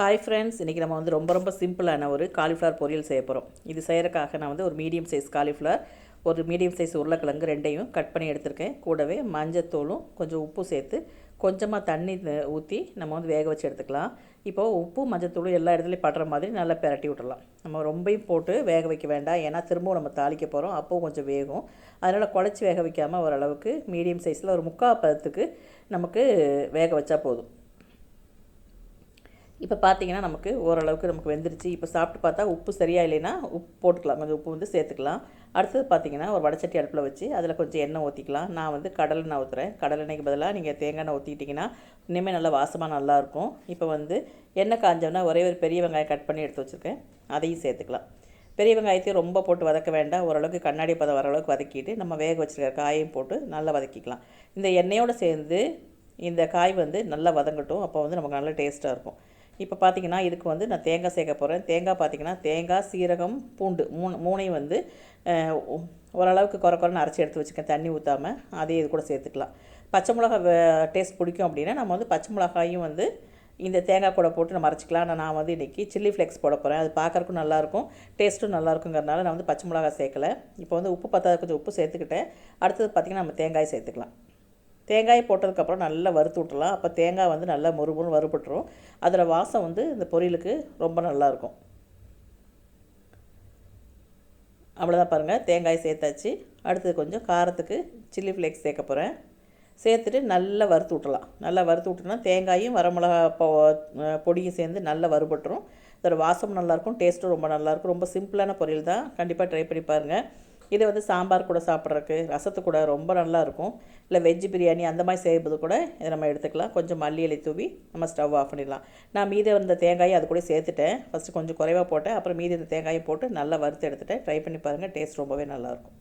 Hi friends இன்றைக்கி நம்ம வந்து ரொம்ப ரொம்ப சிம்பிளான ஒரு காலிஃப்ளவர் பொரியல் செய்ய போகிறோம் இது செய்கிறக்காக நான் வந்து ஒரு மீடியம் சைஸ் காலிஃப்ளவர் ஒரு மீடியம் சைஸ் உருளைக்கிழங்கு ரெண்டையும் கட் பண்ணி எடுத்திருக்கேன். கூடவே மஞ்சத்தூளும் கொஞ்சம் உப்பு சேர்த்து கொஞ்சமாக தண்ணி ஊற்றி நம்ம வந்து வேக வச்சு எடுத்துக்கலாம். இப்போது உப்பு மஞ்சத்தூளும் எல்லா இடத்துலையும் படுற மாதிரி நல்லா பிரட்டி விட்டுறலாம். நம்ம ரொம்பையும் போட்டு வேக வைக்க வேண்டாம். ஏன்னா திரும்பவும் நம்ம தாளிக்க போகிறோம் அப்போவும் கொஞ்சம் வேகும். அதனால் குழச்சி வேக வைக்காமல் ஓரளவுக்கு மீடியம் சைஸில் ஒரு முக்கால் பதத்துக்கு நமக்கு வேக வச்சா போதும். இப்போ பார்த்தீங்கன்னா நமக்கு ஓரளவுக்கு நமக்கு வெந்துருச்சு. இப்போ சாப்பிட்டு பார்த்தா உப்பு சரியாக இல்லைன்னா உப்பு போட்டுக்கலாம். கொஞ்சம் உப்பு வந்து சேர்த்துக்கலாம். அடுத்தது பார்த்தீங்கன்னா ஒரு வடச்சட்டி அடுப்பில் வச்சு அதில் கொஞ்சம் எண்ணெய் ஊற்றிக்கலாம் நான் வந்து கடலெண்ணெய் ஊற்றுறேன் கடலெண்ணெய்க்கு பதிலாக நீங்கள் தேங்காய் எண்ணெய் ஊற்றிக்கிட்டிங்கன்னா இன்னுமே நல்லா வாசமாக நல்லாயிருக்கும் இப்போ வந்து எண்ணெய் காஞ்சோம்னா ஒரே ஒரு பெரிய வெங்காயம் கட் பண்ணி எடுத்து வச்சுருக்கேன். அதையும் சேர்த்துக்கலாம். பெரிய வெங்காயத்தையும் ரொம்ப போட்டு வதக்க வேண்டாம். ஓரளவுக்கு கண்ணாடி பதம் வர அளவுக்கு வதக்கிட்டு நம்ம வேக வச்சுருக்க காயையும் போட்டு நல்லா வதக்கிக்கலாம். இந்த எண்ணெயோடு சேர்ந்து இந்த காய் வந்து நல்லா வதங்கட்டும். அப்போ வந்து நமக்கு நல்ல டேஸ்ட்டாக இருக்கும். இப்போ பார்த்திங்கன்னா இதுக்கு வந்து நான் தேங்காய் சேர்க்க போகிறேன் தேங்காய் பார்த்தீங்கன்னா தேங்காய் சீரகம் பூண்டு மூணு மூணையும் வந்து ஓரளவுக்கு குறை குறைன்னு அரைச்சி எடுத்து வச்சுக்கேன். தண்ணி ஊற்றாமல் அதையும் இது கூட சேர்த்துக்கலாம். பச்சை மிளகா டேஸ்ட் பிடிக்கும் அப்படின்னா நம்ம வந்து பச்சை மிளகாயும் வந்து இந்த தேங்காய் கூட போட்டு நம்ம அரைச்சிக்கலாம். ஆனால் நான் வந்து இன்றைக்கி சில்லி ஃப்ளெக்ஸ் போட போகிறேன் அது பார்க்குறக்கும் நல்லாயிருக்கும். டேஸ்ட்டும் நல்லாயிருக்குங்கிறனால நான் வந்து பச்சை மிளகா சேர்க்கலை. இப்போ வந்து உப்பு பார்த்தா கொஞ்சம் உப்பு சேர்த்துக்கிட்டேன். அடுத்தது பார்த்திங்கன்னா நம்ம தேங்காய் சேர்த்துக்கலாம். தேங்காய் போட்டதுக்கப்புறம் நல்லா வறுத்து விட்டுலாம் அப்போ தேங்காய் வந்து நல்லா முறுமுறு வறுபட்டுரும். அதில் வாசம் வந்து இந்த பொரியலுக்கு ரொம்ப நல்லாயிருக்கும் அவ்வளோதான் பாருங்கள் தேங்காய் சேர்த்தாச்சு. அடுத்தது கொஞ்சம் காரத்துக்கு சில்லி ஃப்ளேக்ஸ் சேர்க்க போகிறேன் சேர்த்துட்டு நல்லா வறுத்து விட்டலாம் நல்லா வறுத்து விட்டோன்னா தேங்காயும் வரமிளகா பொடியும் சேர்ந்து நல்லா வறுபட்டுரும். இதோட வாசம் நல்லாயிருக்கும் டேஸ்ட்டும் ரொம்ப நல்லாயிருக்கும் ரொம்ப சிம்பிளான பொரியல் தான். கண்டிப்பாக ட்ரை பண்ணி பாருங்கள் இதை வந்து சாம்பார் கூட சாப்பிட்றதுக்கு ரசத்து கூட ரொம்ப நல்லாயிருக்கும். இல்லை வெஜ் பிரியாணி அந்த மாதிரி செய்வது கூட இதை நம்ம எடுத்துக்கலாம். கொஞ்சம் மல்லி இலை தூவி நம்ம ஸ்டவ் ஆஃப் பண்ணிடலாம். நான் மீதி வந்த தேங்காயை அது கூட சேர்த்துட்டேன். ஃபஸ்ட்டு கொஞ்சம் குறைவாக போட்டேன். அப்புறம் மீதி இந்த தேங்காயை போட்டு நல்லா வறுத்து எடுத்துகிட்டேன் ட்ரை பண்ணி பாருங்கள் டேஸ்ட் ரொம்பவே நல்லாயிருக்கும்.